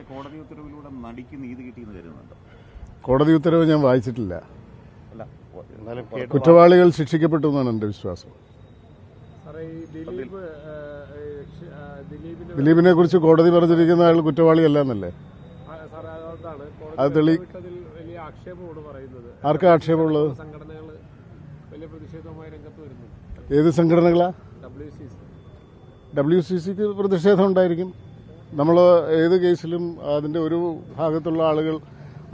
കോടതി ഉത്തരവിലൂടെ നടിക്ക് നീതി കിട്ടിയെന്ന് കരുതുന്നുണ്ടോ? കോടതി ഉത്തരവ് ഞാൻ വായിച്ചിട്ടില്ല. കുറ്റവാളികൾ ശിക്ഷിക്കപ്പെട്ടു എന്നാണ് എന്റെ വിശ്വാസം. ദിലീപിന് കുറിച്ച് കോടതി പറഞ്ഞിരിക്കുന്ന അയാൾ കുറ്റവാളിയല്ല എന്നല്ലേ? അത് തെളി- ആർക്കാ ആക്ഷേപമുള്ളത്? വലിയ പ്രതിഷേധവുമായി രംഗത്ത് വരുന്നു. ഏത് സംഘടനകളാ? ഡബ്ല്യു സി സിക്ക് പ്രതിഷേധം ഉണ്ടായിരിക്കും. നമ്മൾ ഏത് കേസിലും അതിന്റെ ഒരു ഭാഗത്തുള്ള ആളുകൾ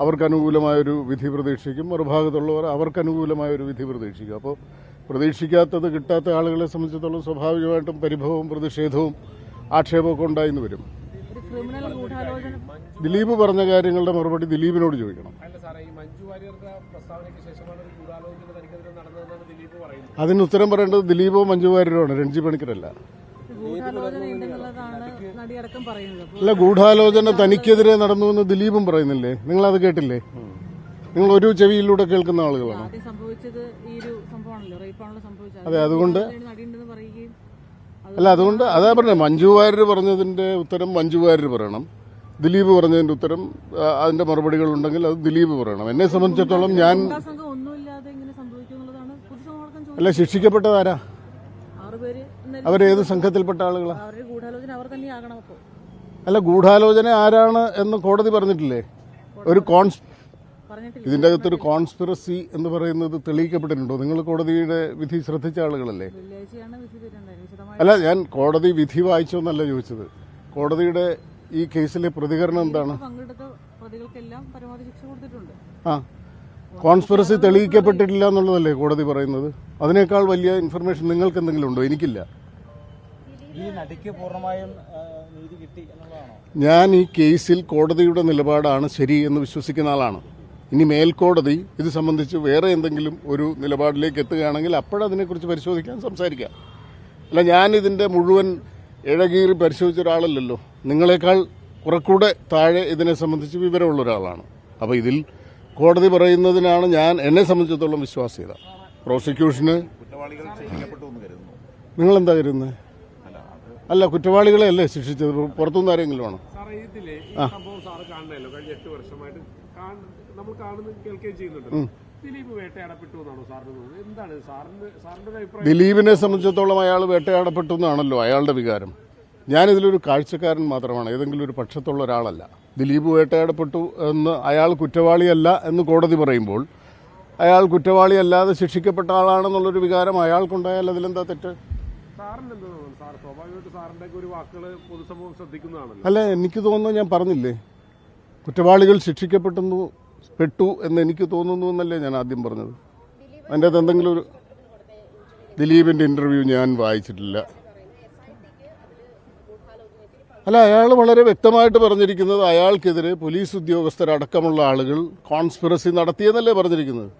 അവർക്ക് അനുകൂലമായൊരു വിധി പ്രതീക്ഷിക്കും മറുഭാഗത്തുള്ളവർ അവർക്ക് അനുകൂലമായൊരു വിധി പ്രതീക്ഷിക്കും. അപ്പോൾ പ്രതീക്ഷിക്കാത്തത് കിട്ടാത്ത ആളുകളെ സംബന്ധിച്ചിടത്തോളം സ്വാഭാവികമായിട്ടും പരിഭവവും പ്രതിഷേധവും ആക്ഷേപമൊക്കെ ഉണ്ടായിന്ന് വരും. ഒരു ക്രിമിനൽ ഗൂഢാലോചന ദിലീപ് പറഞ്ഞ കാര്യങ്ങളുടെ മറുപടി ദിലീപിനോട് ചോദിക്കണം. അല്ല സാറേ ഈ മഞ്ജു വാര്യരുടെ പ്രസ്താവനയ്ക്ക് ശേഷമാണ് ഒരു ഗൂഢാലോചന തനിക്കെതിരെ നടന്നതെന്നാണ് ദിലീപ് പറയുന്നത്. അതിന് ഉത്തരം പറയേണ്ടത് ദിലീപോ മഞ്ജു വാര്യരോ ആണ് രഞ്ജി പണിക്കരല്ല ഗൂഢാലോചന ഉണ്ടെന്നുള്ളതാണ് നടിയടക്കം പറയുന്നത് അപ്പോൾ അല്ല ഗൂഢാലോചന തനിക്കെതിരെ നടന്നു എന്ന് ദിലീപും പറയുന്നില്ലേ? നിങ്ങൾ അത് കേട്ടില്ലേ? നിങ്ങൾ ഒരു ചെവിയിലൂടെ കേൾക്കുന്ന ആളുകളാണ്. അതെ, അതുകൊണ്ട് അല്ല അതുകൊണ്ട് അതാ പറഞ്ഞത് മഞ്ജു വാര്യർ പറഞ്ഞതിന്റെ ഉത്തരം മഞ്ജു വാര്യർ പറയണം. ദിലീപ് പറഞ്ഞതിന്റെ ഉത്തരം അതിന്റെ മറുപടികൾ ഉണ്ടെങ്കിൽ അത് ദിലീപ് പറയണം. എന്നെ സംബന്ധിച്ചിടത്തോളം ഞാൻ അല്ല ശിക്ഷിക്കപ്പെട്ടതാരാ അവരേത് സംഘത്തിൽപ്പെട്ട ആളുകളാ? അല്ല ഗൂഢാലോചന ആരാണ് എന്ന് കോടതി പറഞ്ഞിട്ടില്ലേ? ഒരു കോൺസ് പറഞ്ഞിട്ടില്ല. അകത്ത് ഒരു കോൺസ്പിറസി എന്ന് പറയുന്നത് തെളിയിക്കപ്പെട്ടിട്ടുണ്ടോ? നിങ്ങൾ കോടതിയുടെ വിധി ശ്രദ്ധിച്ച ആളുകളല്ലേ? അല്ല ഞാൻ കോടതി വിധി വായിച്ചോന്നല്ല ചോദിച്ചത്. കോടതിയുടെ ഈ കേസിലെ പ്രതികരണം എന്താണ്? ആ. കോൺസ്പിറസി തെളിയിക്കപ്പെട്ടിട്ടില്ല എന്നുള്ളതല്ലേ കോടതി പറയുന്നത്? അതിനേക്കാൾ വലിയ ഇൻഫർമേഷൻ നിങ്ങൾക്ക് എന്തെങ്കിലും ഉണ്ടോ? എനിക്കില്ല. ഈ നടിക്ക് പൂർണമായും നീതി കിട്ടി ഞാൻ ഈ കേസിൽ കോടതിയുടെ നിലപാടാണ് ശരി എന്ന് വിശ്വസിക്കുന്ന ആളാണ്. ഇനി മേൽക്കോടതി ഇത് സംബന്ധിച്ച് വേറെ എന്തെങ്കിലും ഒരു നിലപാടിലേക്ക് എത്തുകയാണെങ്കിൽ അപ്പോഴതിനെക്കുറിച്ച് പരിശോധിക്കാൻ സംസാരിക്കാം അല്ല ഞാനിതിന്റെ മുഴുവൻ ഇഴകീറി പരിശോധിച്ച ഒരാളല്ലല്ലോ. നിങ്ങളെക്കാൾ കുറെക്കൂടെ താഴെ ഇതിനെ സംബന്ധിച്ച് വിവരമുള്ള ഒരാളാണ്. അപ്പോൾ ഇതിൽ കോടതി പറയുന്നതിനാണ് ഞാൻ എന്നെ സംബന്ധിച്ചിടത്തോളം വിശ്വാസ്യത. പ്രോസിക്യൂഷന് നിങ്ങളെന്താ കരുതുന്നത് അല്ല കുറ്റവാളികളെ അല്ലേ ശിക്ഷിച്ചത് പുറത്തുനിന്ന് ആരെങ്കിലും ആണോ ദിലീപിനെ സംബന്ധിച്ചിടത്തോളം അയാൾ വേട്ടയാടപ്പെട്ടു എന്നാണല്ലോ അയാളുടെ വികാരം. ഞാനിതിലൊരു കാഴ്ചക്കാരൻ മാത്രമാണ് ഏതെങ്കിലും ഒരു പക്ഷത്തുള്ള ഒരാളല്ല. ദിലീപ് വേട്ടയാടപ്പെട്ടു എന്ന് അയാൾ കുറ്റവാളിയല്ല എന്ന് കോടതി പറയുമ്പോൾ അയാൾ കുറ്റവാളിയല്ലാതെ ശിക്ഷിക്കപ്പെട്ട ആളാണെന്നുള്ളൊരു വികാരം അയാൾക്കുണ്ടായാൽ അതിലെന്താ തെറ്റ്? അല്ല എനിക്ക് തോന്നുന്നു ഞാൻ പറഞ്ഞില്ലേ? കുറ്റവാളികൾ ശിക്ഷിക്കപ്പെട്ടെന്നു പെട്ടു എന്ന് എനിക്ക് തോന്നുന്നു എന്നല്ലേ ഞാൻ ആദ്യം പറഞ്ഞത്. അതിന്റെ അകത്ത് എന്തെങ്കിലും ഒരു ദിലീപിന്റെ ഇന്റർവ്യൂ ഞാൻ വായിച്ചിട്ടില്ല. അല്ല അയാൾ വളരെ വ്യക്തമായിട്ട് പറഞ്ഞിരിക്കുന്നത് അയാൾക്കെതിരെ പോലീസ് ഉദ്യോഗസ്ഥരടക്കമുള്ള ആളുകൾ കോൺസ്പിറസി നടത്തിയെന്നല്ലേ പറഞ്ഞിരിക്കുന്നത്.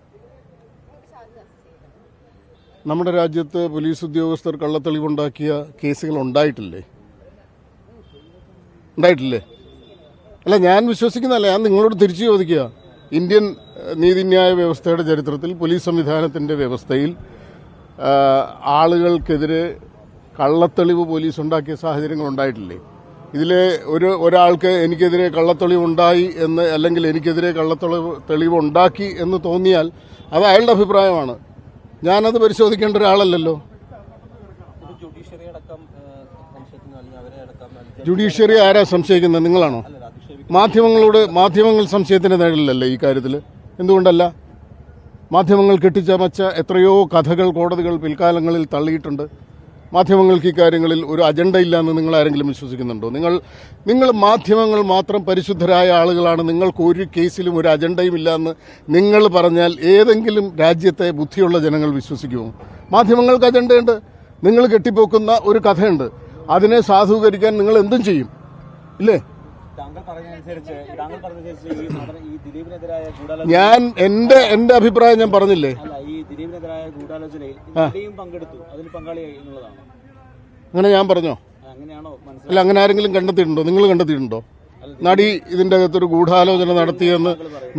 നമ്മുടെ രാജ്യത്ത് പോലീസ് ഉദ്യോഗസ്ഥർ കള്ളത്തെളിവുണ്ടാക്കിയ കേസുകൾ ഉണ്ടായിട്ടില്ലേ? ഉണ്ടായിട്ടില്ലേ? അല്ല ഞാൻ വിശ്വസിക്കുന്നതല്ല ഞാൻ നിങ്ങളോട് തിരിച്ചു ചോദിക്കുക. ഇന്ത്യൻ നീതിന്യായ വ്യവസ്ഥയുടെ ചരിത്രത്തിൽ പോലീസ് സംവിധാനത്തിന്റെ വ്യവസ്ഥയിൽ ആളുകൾക്കെതിരെ കള്ളത്തെളിവ് പോലീസ് ഉണ്ടാക്കിയ സാഹചര്യങ്ങൾ ഉണ്ടായിട്ടില്ലേ? ഇതിലെ ഒരു ഒരാൾക്ക് എനിക്കെതിരെ കള്ളത്തെളിവ് ഉണ്ടായി എന്ന് അല്ലെങ്കിൽ എനിക്കെതിരെ കള്ളത്തെളിവ് തെളിവ് ഉണ്ടാക്കി എന്ന് തോന്നിയാൽ അത് അയാളുടെ അഭിപ്രായമാണ്. ഞാനത് പരിശോധിക്കേണ്ട ഒരാളല്ലല്ലോ. ജുഡീഷ്യറി ആരാ സംശയിക്കുന്നത്? നിങ്ങളാണോ? മാധ്യമങ്ങളോട് മാധ്യമങ്ങൾ സംശയത്തിന്റെ നേടില്ലല്ലേ ഈ കാര്യത്തിൽ എന്തുകൊണ്ടല്ല? മാധ്യമങ്ങൾ കെട്ടിച്ചമച്ച എത്രയോ കഥകൾ കോടതികൾ പിൽക്കാലങ്ങളിൽ തള്ളിയിട്ടുണ്ട്. മാധ്യമങ്ങൾക്ക് ഇക്കാര്യങ്ങളിൽ ഒരു അജണ്ടയില്ല എന്ന് നിങ്ങൾ ആരെങ്കിലും വിശ്വസിക്കുന്നുണ്ടോ? നിങ്ങൾ നിങ്ങൾ മാധ്യമങ്ങൾ മാത്രം പരിശുദ്ധരായ ആളുകളാണ് നിങ്ങൾക്ക് ഒരു കേസിലും ഒരു അജണ്ടയും ഇല്ല എന്ന് നിങ്ങൾ പറഞ്ഞാൽ ഏതെങ്കിലും രാജ്യത്തെ ബുദ്ധിയുള്ള ജനങ്ങൾ വിശ്വസിക്കുമോ? മാധ്യമങ്ങൾക്ക് അജണ്ടയുണ്ട് നിങ്ങൾ കെട്ടിപ്പോക്കുന്ന ഒരു കഥയുണ്ട്. അതിനെ സാധൂകരിക്കാൻ നിങ്ങൾ എന്തും ചെയ്യും. ഇല്ലേ? ഞാൻ എന്റെ എന്റെ അഭിപ്രായം ഞാൻ പറഞ്ഞില്ലേ? അല്ല ഈ ദിലീപിനെതിരായ ഗൂഢാലോചനയിൽ നടിയും പങ്കെടുത്തു. അതിൽ പങ്കാളിയായി എന്നുള്ളതാണ്. അങ്ങനെ ഞാൻ പറഞ്ഞോ? അല്ല അങ്ങനെ ആരെങ്കിലും കണ്ടെത്തിയിട്ടുണ്ടോ? നിങ്ങൾ കണ്ടെത്തിയിട്ടുണ്ടോ? നടി ഇതിന്റെ അകത്തൊരു ഗൂഢാലോചന നടത്തിയെന്ന്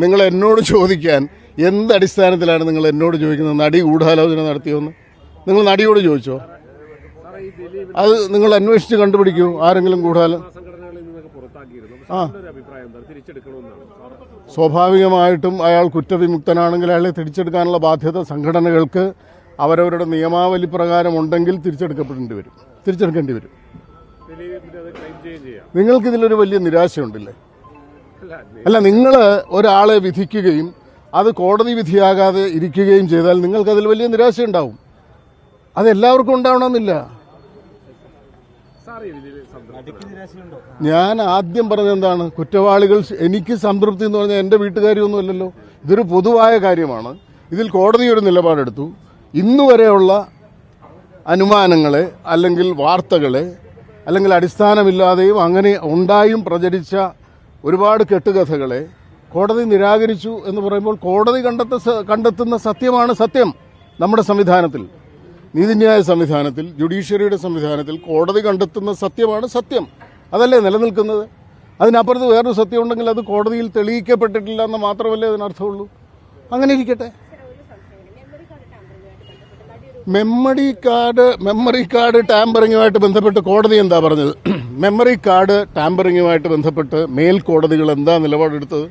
നിങ്ങൾ എന്നോട് ചോദിക്കാൻ എന്ത് അടിസ്ഥാനത്തിലാണ് നിങ്ങൾ എന്നോട് ചോദിക്കുന്നത്? നടി ഗൂഢാലോചന നടത്തിയെന്ന് നിങ്ങൾ നടിയോട് ചോദിച്ചോ? അത് നിങ്ങൾ അന്വേഷിച്ച് കണ്ടുപിടിക്കൂ. ആരെങ്കിലും ഗൂഢാലോ സ്വാഭാവികമായിട്ടും അയാൾ കുറ്റവിമുക്തനാണെങ്കിൽ അയാളെ തിരിച്ചെടുക്കാനുള്ള ബാധ്യത സംഘടനകൾക്ക് അവരവരുടെ നിയമാവലി പ്രകാരം ഉണ്ടെങ്കിൽ തിരിച്ചെടുക്കപ്പെടേണ്ടി വരും. തിരിച്ചെടുക്കേണ്ടി വരും. നിങ്ങൾക്കിതിലൊരു വലിയ നിരാശയുണ്ടല്ലേ? അല്ല നിങ്ങൾ ഒരാളെ വിധിക്കുകയും അത് കോടതി വിധിയാകാതെ ഇരിക്കുകയും ചെയ്താൽ നിങ്ങൾക്കതിൽ വലിയ നിരാശയുണ്ടാവും. അത് എല്ലാവർക്കും ഉണ്ടാവണമെന്നില്ല. ഞാൻ ആദ്യം പറഞ്ഞ എന്താണ്? കുറ്റവാളികൾ എനിക്ക് സംതൃപ്തി എന്ന് പറഞ്ഞാൽ എന്റെ വീട്ടുകാരിയൊന്നുമല്ലല്ലോ. ഇതൊരു പൊതുവായ കാര്യമാണ്. ഇതിൽ കോടതി ഒരു നിലപാടെടുത്തു. ഇന്നു വരെയുള്ള അനുമാനങ്ങളെ അല്ലെങ്കിൽ വാർത്തകളെ അല്ലെങ്കിൽ അടിസ്ഥാനമില്ലാതെയും അങ്ങനെ ഉണ്ടായും പ്രചരിച്ച ഒരുപാട് കെട്ടുകഥകളെ കോടതി നിരാകരിച്ചു എന്ന് പറയുമ്പോൾ കോടതി കണ്ടെത്ത കണ്ടെത്തുന്ന സത്യമാണ് സത്യം നമ്മുടെ സംവിധാനത്തിൽ. നീതിന്യായ സംവിധാനത്തിൽ ജുഡീഷ്യറിയുടെ സംവിധാനത്തിൽ കോടതി കണ്ടെത്തുന്ന സത്യമാണ് സത്യം. അതല്ലേ നിലനിൽക്കുന്നത്? അതിനപ്പുറത്ത് വേറൊരു സത്യം ഉണ്ടെങ്കിൽ അത് കോടതിയിൽ തെളിയിക്കപ്പെട്ടിട്ടില്ല എന്ന് മാത്രമല്ലേ അതിനർത്ഥമുള്ളൂ? അങ്ങനെ ഇരിക്കട്ടെ. മെമ്മറി കാർഡ് മെമ്മറി കാർഡ് ടാമ്പറിങ്ങുമായിട്ട് ബന്ധപ്പെട്ട് കോടതി എന്താ പറഞ്ഞത്? മെമ്മറി കാർഡ് ടാമ്പറിങ്ങുമായിട്ട് ബന്ധപ്പെട്ട് മേൽ കോടതികൾ എന്താ നിലപാടെടുത്തത്?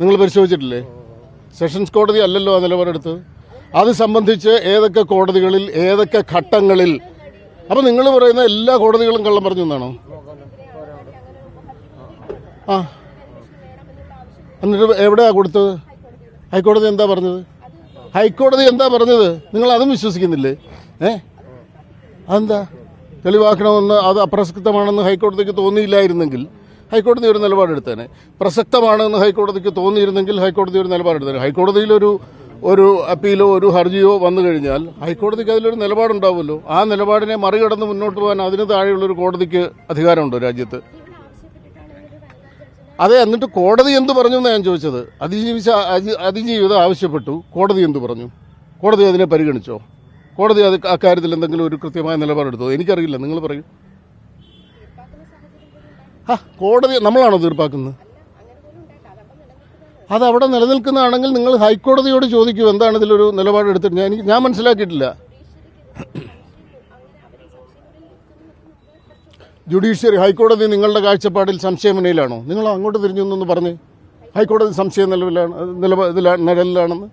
നിങ്ങൾ പരിശോധിച്ചിട്ടില്ലേ? സെഷൻസ് കോടതി അല്ലല്ലോ ആ നിലപാടെടുത്തത്. അത് സംബന്ധിച്ച് ഏതൊക്കെ കോടതികളിൽ ഏതൊക്കെ ഘട്ടങ്ങളിൽ? അപ്പൊ നിങ്ങൾ പറയുന്ന എല്ലാ കോടതികളും കള്ളം പറഞ്ഞു എന്നാണോ? ആ. എന്നിട്ട് എവിടെയാ കൊടുത്തത്? ഹൈക്കോടതി എന്താ പറഞ്ഞത്? ഹൈക്കോടതി എന്താ പറഞ്ഞത്? നിങ്ങൾ അതും വിശ്വസിക്കുന്നില്ലേ? ഏ? അതെന്താ? തെളിവാക്കണമെന്ന് അത് അപ്രസക്തമാണെന്ന് ഹൈക്കോടതിക്ക് തോന്നിയില്ലായിരുന്നെങ്കിൽ ഹൈക്കോടതി ഒരു നിലപാടെടുത്തേനെ. പ്രസക്തമാണെന്ന് ഹൈക്കോടതിക്ക് തോന്നിയിരുന്നെങ്കിൽ ഹൈക്കോടതി ഒരു നിലപാടെടുത്തേനെ. ഹൈക്കോടതിയിലൊരു ഒരു അപ്പീലോ ഒരു ഹർജിയോ വന്നു കഴിഞ്ഞാൽ ഹൈക്കോടതിക്ക് അതിലൊരു നിലപാടുണ്ടാവുമല്ലോ. ആ നിലപാടിനെ മറികടന്ന് മുന്നോട്ട് പോകാൻ അതിന് താഴെയുള്ളൊരു കോടതിക്ക് അധികാരമുണ്ടോ രാജ്യത്ത്? അതെ എന്നിട്ട് കോടതി എന്ത് പറഞ്ഞു എന്നാണ് ഞാൻ ചോദിച്ചത്? അതിജീവിച്ച അതി- അതിജീവിതം ആവശ്യപ്പെട്ടു. കോടതി എന്ത് പറഞ്ഞു? കോടതി അതിനെ പരിഗണിച്ചോ? കോടതി അത് അക്കാര്യത്തിൽ എന്തെങ്കിലും ഒരു കൃത്യമായ നിലപാടെടുത്തോ? എനിക്കറിയില്ല. നിങ്ങൾ പറയൂ. ആ കോടതി നമ്മളാണോ തീർപ്പാക്കുന്നത്? അത് അവിടെ നിലനിൽക്കുന്നതാണെങ്കിൽ നിങ്ങൾ ഹൈക്കോടതിയോട് ചോദിക്കൂ എന്താണ് ഇതിലൊരു നിലപാടെടുത്തിട്ട്. ഞാൻ എനിക്ക് ഞാൻ മനസ്സിലാക്കിയിട്ടില്ല. ജുഡീഷ്യറി ഹൈക്കോടതി നിങ്ങളുടെ കാഴ്ചപ്പാടിൽ സംശയമനയിലാണോ നിങ്ങൾ അങ്ങോട്ട് തിരിഞ്ഞു എന്നൊന്ന് പറഞ്ഞേ. ഹൈക്കോടതി സംശയ നിലവിലാണ് നിലപാ ഇതിലാണ് നിഴലിലാണെന്ന്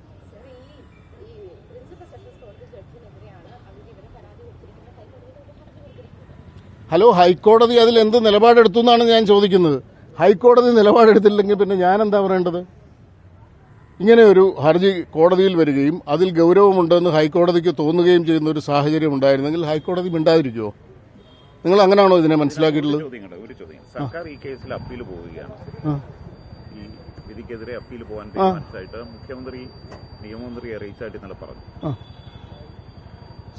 ഹലോ ഹൈക്കോടതി അതിൽ എന്ത് നിലപാടെടുത്തു എന്നാണ് ഞാൻ ചോദിക്കുന്നത്. ഹൈക്കോടതി നിലപാടെടുത്തില്ലെങ്കിൽ പിന്നെ ഞാൻ എന്താ പറയേണ്ടത്? ഇങ്ങനെ ഒരു ഹർജി കോടതിയിൽ വരികയും അതിൽ ഗൗരവമുണ്ടെന്ന് ഹൈക്കോടതിക്ക് തോന്നുകയും ചെയ്യുന്ന ഒരു സാഹചര്യം ഉണ്ടായിരുന്നെങ്കിൽ ഹൈക്കോടതി മിണ്ടാതിരിക്കുമോ നിങ്ങൾ അങ്ങനെയാണോ ഇതിനെ മനസ്സിലാക്കിയിട്ടുള്ളത്? സർക്കാർ ഈ കേസിൽ അപ്പീൽ പോവുകയാണ്. ഈ വിധിക്കെതിരെ അപ്പീൽ പോകാൻ മുഖ്യമന്ത്രി നിയമമന്ത്രി അറിയിച്ചായിട്ട് ഇന്നലെ പറഞ്ഞു.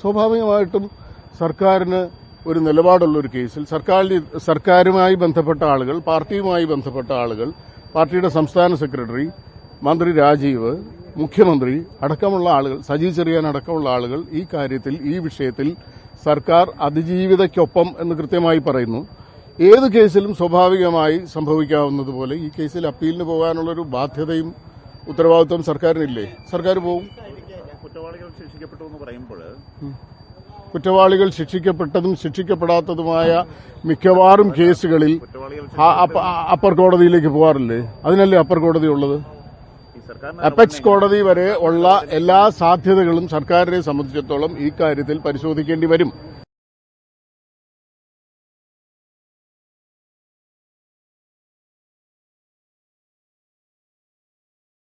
സ്വാഭാവികമായിട്ടും സർക്കാരിന് ഒരു നിലപാടുള്ള ഒരു കേസിൽ സർക്കാരിന് സർക്കാരുമായി ബന്ധപ്പെട്ട ആളുകൾ പാർട്ടിയുമായി ബന്ധപ്പെട്ട ആളുകൾ പാർട്ടിയുടെ സംസ്ഥാന സെക്രട്ടറി മന്ത്രി രാജീവ് മുഖ്യമന്ത്രി അടക്കമുള്ള ആളുകൾ സജീവ് ചെറിയാൻ അടക്കമുള്ള ആളുകൾ ഈ കാര്യത്തിൽ ഈ വിഷയത്തിൽ സർക്കാർ അതിജീവിതയ്ക്കൊപ്പം എന്ന് കൃത്യമായി പറയുന്നു. ഏത് കേസിലും സ്വാഭാവികമായി സംഭവിക്കാവുന്നതുപോലെ ഈ കേസിൽ അപ്പീലിന് പോകാനുള്ളൊരു ബാധ്യതയും ഉത്തരവാദിത്വം സർക്കാരിനില്ലേ? സർക്കാർ പോകും കുറ്റവാളികൾ ശിക്ഷിക്കപ്പെട്ടു എന്ന് പറയുമ്പോൾ കുറ്റവാളികൾ ശിക്ഷിക്കപ്പെട്ടതും ശിക്ഷിക്കപ്പെടാത്തതുമായ മിക്കവാറും കേസുകളിൽ അപ്പർ കോടതിയിലേക്ക് പോകാറില്ലേ? അതിനല്ലേ അപ്പർ കോടതി ഉള്ളത് അപെക്സ് കോടതി വരെ ഉള്ള എല്ലാ സാധ്യതകളും സർക്കാരിനെ സംബന്ധിച്ചിടത്തോളം ഈ കാര്യത്തിൽ പരിശോധിക്കേണ്ടി വരും.